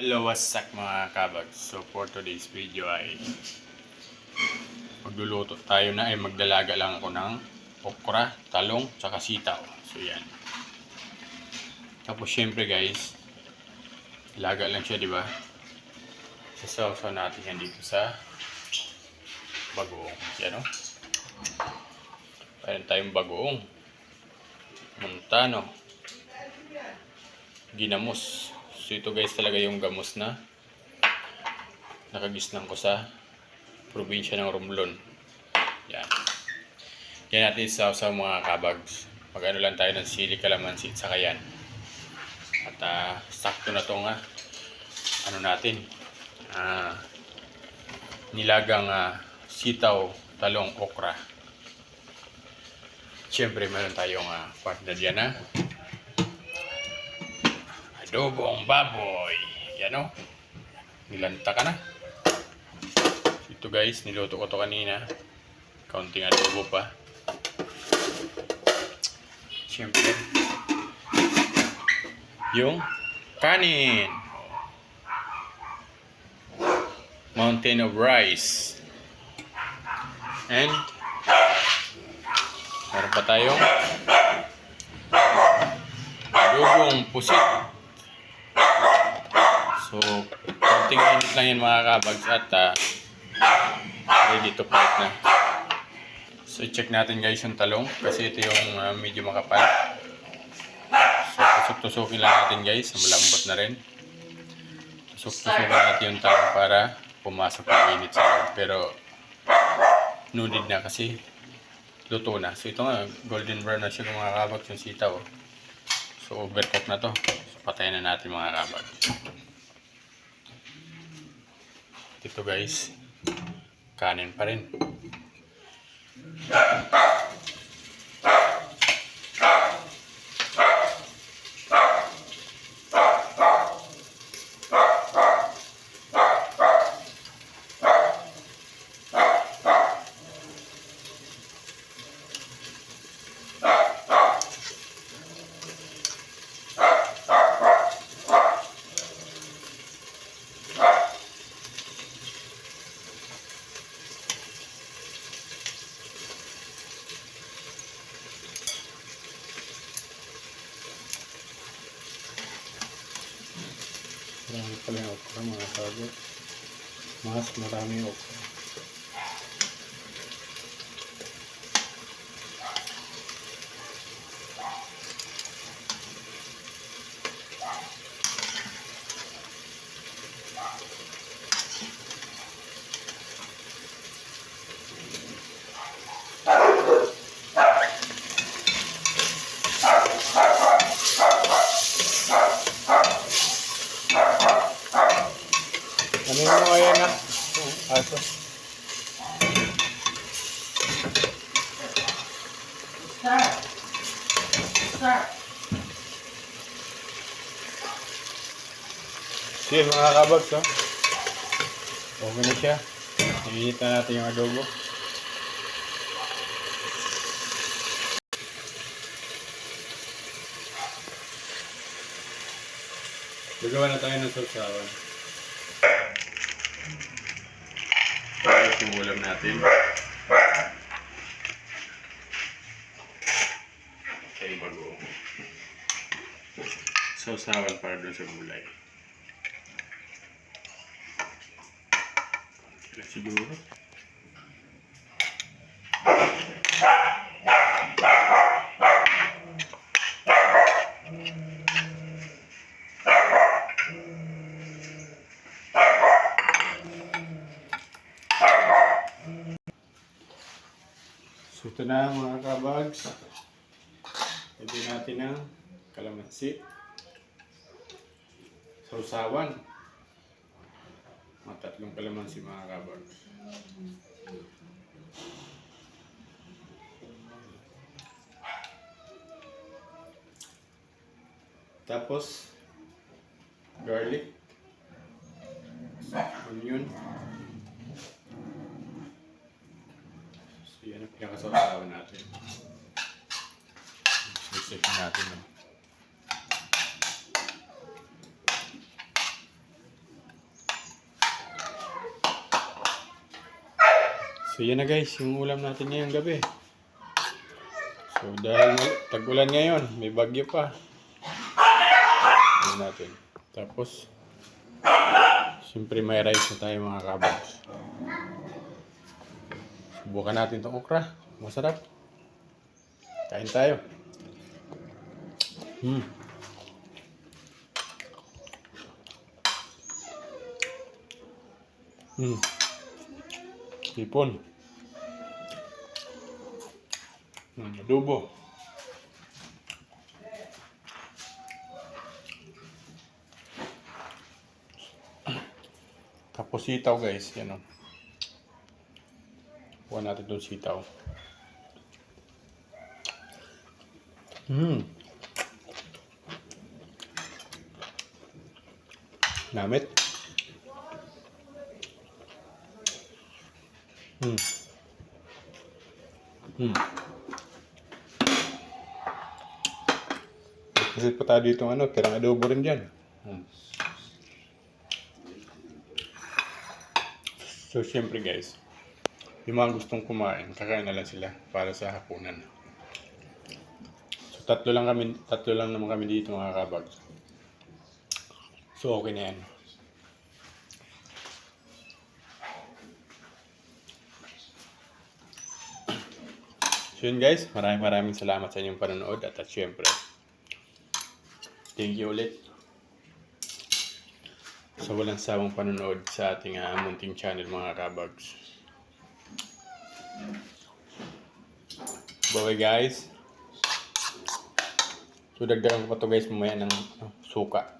Hello, what's up mga kabag? So for today's video ay magluluto tayo na ay magdalaga lang ako ng okra, talong, tsaka sitaw. So yan. Tapos syempre guys, laga lang siya di ba? Sasawsaw natin yan dito sa bagoong. Yan o. Meron tayong bagoong. Montano. Ginamos. So ito guys talaga yung gamos na nakagisnan ko sa probinsya ng Romblon. Yan. Yan natin sa, sa mga kabags. Mag-ano lang tayo ng sili, kalamansi, saka yan. At ah, sakto na to nga. Ano natin? Ah, nilagang ah, sitaw, talong, okra. Siyempre, meron tayong uh, partner dyan na adobong baboy. Yan o. Nilanta ka na. Ito guys, niluto ko to kanina. Kaunting adobo pa. Siyempre. Yung kanin. Mountain of rice. And meron pa tayong adobong pusit. So, konting init lang yan mga kabags at ah, ready to plate na. So, check natin guys yung talong kasi ito yung ah, medyo makapal. So, tusok-tusokin lang natin guys. Malambot na rin. Tusok-tusokin natin yung talong para pumasok ang init sa loob. Pero, need na kasi luto na. So, ito nga, golden brown na siya mga kabags yung sitaw. So, overcook na to. So, patayin na natin mga kabags. Dito guys, kanin pa rin. Marami pala yung okra mga sabi. Mas Start. Sige mga kabags oh. Okay na siya. Iinit na natin yung adobo. Gagawa na tayo ng sausawan. Para yung ulam natin. Okay, bago. Sausawan para dun sa gulay. Sila siguro. So ito na mga kabags. Pwede natin ng kalamansi. Sausawan. Mga tatlong kalamansi mga kabags. Tapos, garlic, onion, So yan ang pinakasawasawa natin. Sisip natin. No? So yan na guys, yung ulam natin ngayong gabi. So dahil tag-ulan ngayon, may bagyo pa. Ano natin. Tapos, siyempre may rice na tayo mga kabags. Subukan natin itong okra. Masarap. Kain tayo. Hmm. Hmm. Hipon. Hmm, adobo. Tapos sitaw guys, yan o. Kuha natin itong sitaw. Hmm. Namit. Hmm. Hmm. Kasi pa tayo dito ano, tirang adobo rin dyan. So, syempre guys, yung mga gustong kumain, kakain na lang sila para sa hapunan. So, tatlo lang kami, tatlo lang naman kami dito mga kabags. So, okay na yan. So yun guys, maraming maraming salamat sa inyong panonood at, at syempre, thank you ulit sa walang sawang panonood sa ating uh, munting channel mga kabags. Bye guys. So dagdagan ko pa to guys mamaya ng uh, suka.